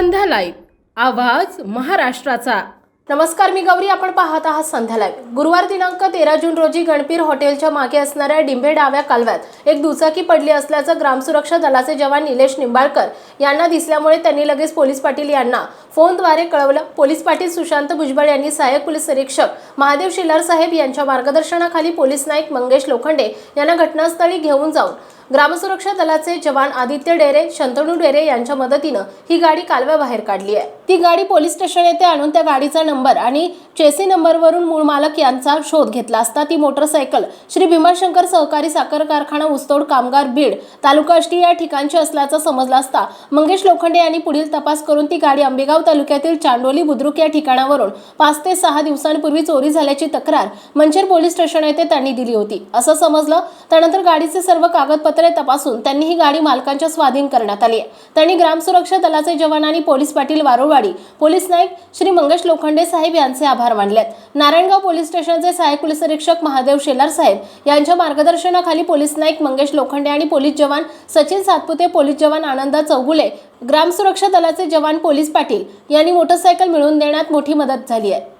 संध्या live आवाज महाराष्ट्राचा. नमस्कार मी गौरी. आपण पाहत आहात संध्या लाईव्ह गुरुवार दिनांक तेरा जून रोजी गणपीर हॉटेलच्या मागे असणाऱ्या डिंभे डाव्या कालव्यात एक दुचाकी पडली असल्याचं ग्रामसुरक्षा दलाचे जवान निलेश निंबाळकर यांना दिसल्यामुळे त्यांनी लगेच पोलीस पाटील यांना फोनद्वारे कळवलं. पोलीस पाटील सुशांत भुजबळ यांनी सहाय्यक पोलीस निरीक्षक महादेव शिलार साहेब यांच्या मार्गदर्शनाखाली पोलीस नाईक मंगेश लोखंडे यांना घटनास्थळी घेऊन जाऊन ग्रामसुरक्षा दलाचे जवान आदित्य डेरे शंतनू डेरे यांच्या मदतीनं ही गाडी कालव्याबाहेर काढली आहे. ती गाडी पोलीस स्टेशन येथे आणून त्या गाडीचा नंबर आणि चेसी नंबरवरून मूळ मालक यांचा शोध घेतला असता ती मोटरसायकल श्री भीमाशंकर सहकारी साखर कारखाना ऊसतोड कामगार बीड तालुका अष्टी या ठिकाणची असल्याचं समजलं असता मंगेश लोखंडे यांनी पुढील तपास करून ती गाडी आंबेगाव तालुक्यातील चांडोली बुद्रुक या ठिकाणावरून पाच ते सहा दिवसांपूर्वी चोरी झाल्याची तक्रार मंचर पोलीस स्टेशन येथे त्यांनी दिली होती. असं समजलं त्यानंतर गाडीचे सर्व कागदपत्र तपासून त्यांनी ही गाडी मालकांच्या स्वाधीन करण्यात आली. आहे त्यांनी ग्रामसुरक्षा दलाचे जवान आणि पोलीस पाटील वारोवाडी पोलीस नाईक श्री मंगेश लोखंडे साहेब यांचे आभार मानलेत. नारायणगाव पोलीस स्टेशनचे सहाय्यक पोलीस निरीक्षक महादेव शेलार साहेब यांच्या मार्गदर्शनाखाली पोलीस नाईक मंगेश लोखंडे आणि पोलीस जवान सचिन सातपुते पोलीस जवान आनंदा चौगुले ग्रामसुरक्षा दलाचे जवान पोलीस पाटील यांनी मोटरसायकल मिळवून देण्यात मोठी मदत झाली आहे.